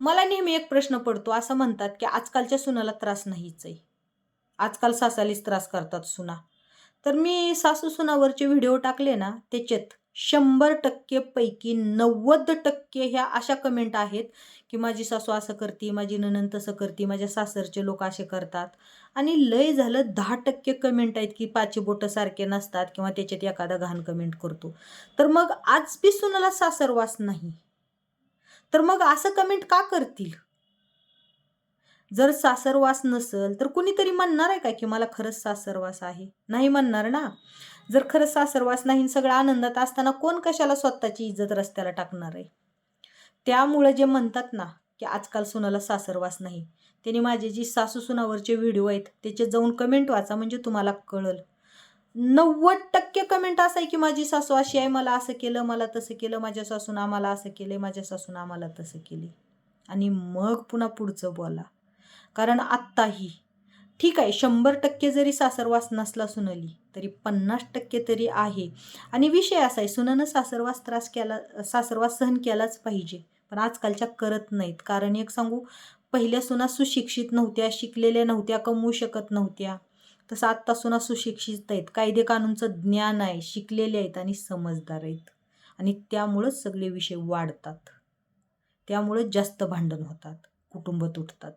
मला नेहमी एक प्रश्न पडतो असं म्हणतात की आजकालच्या सुनाला त्रास नाहीच आहे. आजकाल सासालीच त्रास करतात सुना. तर मी सासू सुनावरचे व्हिडिओ टाकले ना त्याच्यात शंभर टक्के पैकी नव्वद टक्के ह्या अशा कमेंट आहेत की माझी सासू असं करते माझी ननंद तसं करते माझ्या सासरचे लोक असे करतात. आणि लय झालं दहा टक्के कमेंट आहेत की पाची बोटं सारखे नसतात किंवा त्याच्यात एखादा घाण कमेंट करतो. तर मग आज बी सुनाला सासरवास नाही. तर मग असं कमेंट का करतील? जर सासरवास नसेल तर कुणीतरी म्हणणार आहे का की मला खरंच सासरवास आहे? नाही म्हणणार ना. जर खरंच सासरवास नाही सगळं आनंदात असताना कोण कशाला स्वतःची इज्जत रस्त्याला टाकणार आहे? त्यामुळं जे म्हणतात ना की आजकाल सुनाला सासरवास नाही त्यांनी माझे जी सासू सुनावरचे व्हिडिओ आहेत त्याचे जाऊन कमेंट वाचा म्हणजे तुम्हाला कळल. नव्वद टक्के कमेंट असं आहे की माझी सासू अशी आहे मला असं केलं मला तसं केलं माझ्या सासून आम्हाला असं केलं माझ्या सासून आम्हाला तसं केले. आणि मग पुन्हा पुढचं बोला. कारण आत्ताही ठीक आहे शंभर टक्के जरी सासरवास नसला सुनली तरी पन्नास टक्के तरी आहे. आणि विषय असा आहे सुनानं सासरवास त्रास केला सासरवास सहन केलाच पाहिजे. पण आजकालच्या करत नाहीत. कारण एक सांगू पहिल्या सुना सुशिक्षित नव्हत्या शिकलेल्या नव्हत्या कमवू शकत नव्हत्या. तसं आत्ता सुशिक्षित आहेत कायदे कानूनचं ज्ञान आहे शिकलेले आहेत आणि समजदार आहेत. आणि त्यामुळंच सगळे विषय वाढतात. त्यामुळं जास्त भांडण होतात. कुटुंब तुटतात.